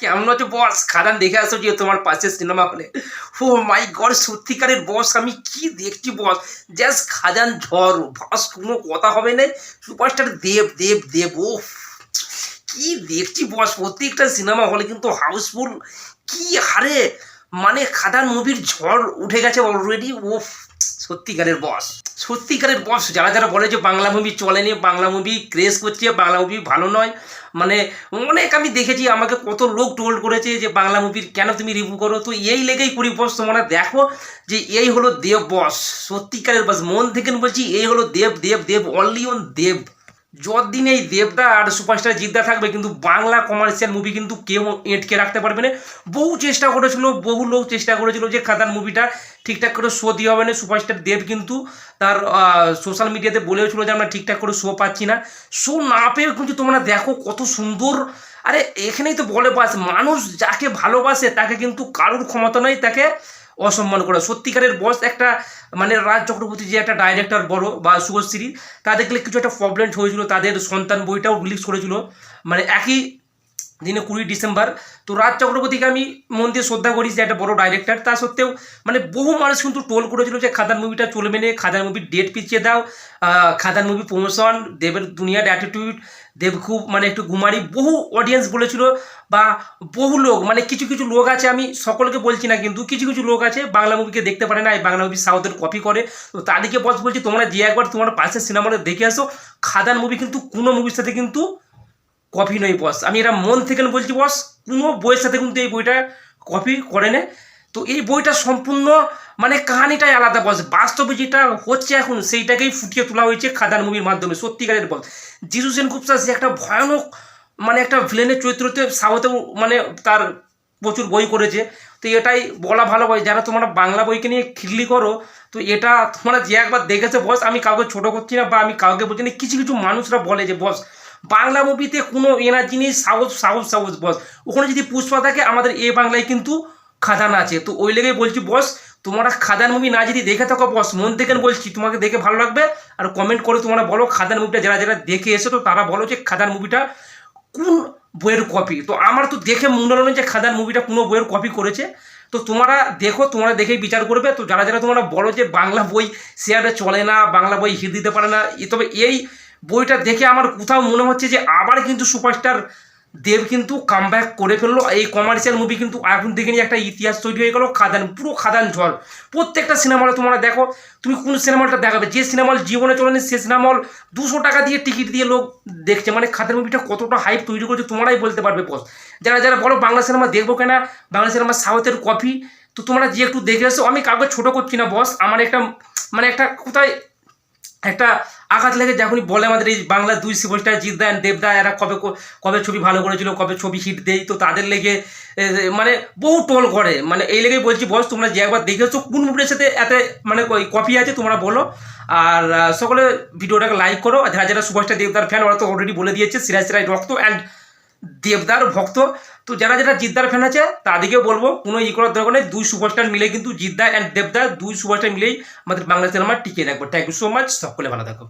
কেমন আছো বস খাদান দেখে আসো যে তোমার পাশে সিনেমা হলে। ও মাই গড সত্যিকারের বস আমি কি দেখছি বস জাস্ট খাজান ঝড় বস কোনো কথা হবে না সুপারস্টার দেব দেব দেব ও কি দেখছি বস প্রত্যেকটা সিনেমা হলে কিন্তু হাউসফুল কি হারে? মানে খাদান মুভির ঝড় উঠে গেছে অলরেডি ও সত্যিকারের বস সত্যিকারের বস যারা যারা বলে যে বাংলা মুভি চলেনি, বাংলা মুভি ক্রেজ করছে, বাংলা মুভি ভালো নয় মানে অনেক আমি দেখেছি, আমাকে কত লোক টোল করেছে যে বাংলা মুভির কেন তুমি রিভিউ করো? তো এই লেগেই করি বস তোমরা দেখো যে এই হলো দেব বস সত্যিকারের বস মন থেকে বলছি, এই হলো দেব দেব দেব অনলি অন দেব। যতদিন এই দেবদা আর সুপারস্টার জিদ্দা থাকবে, কিন্তু বাংলা কমার্শিয়াল মুভি কিন্তু কেউ এঁটকে রাখতে পারবে না। বহু চেষ্টা করেছিল, বহু লোক চেষ্টা করেছিল যে খাদান মুভিটা ঠিকঠাক করে শো দিয়ে হবে না। সুপারস্টার দেব কিন্তু তার সোশ্যাল মিডিয়াতে বলেওছিল যে আমরা ঠিকঠাক করে শো পাচ্ছি না। শো না পেয়েও কিন্তু তোমরা দেখো কত সুন্দর। আরে, এখানেই তো বলে বাস, মানুষ যাকে ভালোবাসে তাকে কিন্তু কারোর ক্ষমতা নেই তাকে অসম্মান করা। সত্যিকারের বস একটা মানে রাজ চক্রবর্তী যে একটা ডাইরেক্টর বড়, বা শুভশ্রী তাদের দেখলে কিছু একটা প্রবলেম হয়েছিল, তাদের সন্তান বইটাও রিলিজ করেছিল। মানে একই দিনে কুড়ি ডিসেম্বর। তো রাজ চক্রবর্তীকে আমি মন দিয়ে শ্রদ্ধা করি যে একটা বড় ডাইরেক্টর তা সত্ত্বেও মানে বহু মানুষ কিন্তু টোল করেছিল যে খাদান মুভিটা চলবে না, খাদান মুভির ডেট পিছিয়ে দাও খাদান মুভি প্রমোশন দেবের দুনিয়ার অ্যাটিটিউড দেব খুব মানে একটু গুমারি, বহু অডিয়েন্স বলেছিল বা বহু লোক মানে কিছু কিছু লোক আছে, আমি সকলকে বলছি না কিন্তু কিছু কিছু লোক আছে বাংলা মুভিকে দেখতে পারে না, এই বাংলা মুভি সাউথের কপি করে। তো তাদেরকে বস বলছি, তোমরা যে একবার তোমার পাশের সিনেমাটা দেখে আসো। খাদান মুভি কিন্তু কোনো মুভির সাথে কিন্তু কপি নয় বস। আমি এটা মন থেকে বলছি বস, কোনো বইয়ের সাথে কিন্তু এই বইটা কপি করে না। তো এই বইটা সম্পূর্ণ মানে কাহানিটাই আলাদা বস। বাস্তবে যেটা হচ্ছে এখন, সেইটাকেই ফুটিয়ে তোলা হয়েছে খাদান মুভির মাধ্যমে, সত্যিকারের বস। জিসু সেন খুবসা যে একটা ভয়ানক মানে একটা ভিলেনের চরিত্রতে সাউথেও মানে তার প্রচুর বই করেছে। তো এটাই বলা ভালো বই যারা তোমরা বাংলা বইকে নিয়ে খিল্লি করো, তো এটা তোমরা যে একবার দেখেছ বস, আমি কাউকে ছোট করছি না বা আমি কাউকে বলছি না, কিছু কিছু মানুষরা বলে যে বস বাংলা মুভিতে কোনো এনার্জি নেই সাউথ সাউথ সাউথ বস। ওখানে যদি পুষ্পা থাকে, আমাদের এ বাংলায় কিন্তু খাদান আছে। তো ওই লেগেই বলছি, বস, তোমরা খাদান মুভি না যদি দেখে থাকো, বস, মন থেকে বলছি, তোমাকে দেখে ভালো লাগবে। আর কমেন্ট করে তোমরা বলো খাদান মুভিটা যারা যারা দেখে এসে তো তারা বলো যে খাদান মুভিটা কোন বইয়ের কপি তো আমার তো দেখে মনে হলো যে খাদান মুভিটা কোনো বইয়ের কপি করেছে। তো তোমরা দেখো, তোমরা দেখেই বিচার করবে। তো যারা যারা তোমরা বলো যে বাংলা বই শেয়ারে চলে না, বাংলা বই হিট দিতে পারে না তবে এই বইটা দেখে আমার কোথাও মনে হচ্ছে যে আবার কিন্তু সুপারস্টার দেব কিন্তু কামব্যাক করে ফেলল। এই কমার্শিয়াল মুভি কিন্তু এখন দেখে নিয়ে একটা ইতিহাস তৈরি হয়ে গেল, খাদান, পুরো খাদান ঝড়। প্রত্যেকটা সিনেমা হলে তোমরা দেখো, তুমি কোন সিনেমাটা দেখাবে? যে সিনেমা জীবনে চলেনি, সে সিনেমা দুশো টাকা দিয়ে টিকিট দিয়ে লোক দেখছে। মানে খাদান মুভিটা কতটা হাইপ তৈরি করেছে তোমরাই বলতে পারবে বস যারা যারা বলো বাংলা সিনেমা দেখব কেনা, বাংলা সিনেমা সাউথের কপি তো তোমরা যে একটু দেখে এসো। আমি কাউকে ছোটো করছি না বস আমার একটা মানে একটা কোথায়, একটা আঘাত লেগে যখনই বলে আমাদের এই বাংলা দুই সুপারস্টার জিদ্দা অ্যান্ড দেবদা, এরা কবে কবে ছবি ভালো করেছিল, কবে ছবি হিট দেয়, তো তাদের লেগে মানে বহু টোল করে। মানে এই লেগেই বলছি, বস, তোমরা যে একবার দেখেছ কোন মুভির সাথে এত মানে কপি আছে, তোমরা বলো। আর সকলে ভিডিওটাকে লাইক করো। আর যারা যারা সুপারস্টার দেবদার ফ্যান ওরা তো অলরেডি বলে দিয়েছে, সিরাজ সিরাজ রক্ত অ্যান্ড দেবদার ভক্ত। তো যারা যারা জিদ্দার ফ্যান আছে, তাদেরকেও বলব, কোনো ই করার দরকার নেই। দুই সুপারস্টার মিলে কিন্তু জিদ্দা অ্যান্ড দেবদার দুই সুপারস্টার মিলেই আমাদের বাংলা সিনেমা টিকিয়ে রাখব। থ্যাংক ইউ সো মাচ সকলে ভালো থাকো।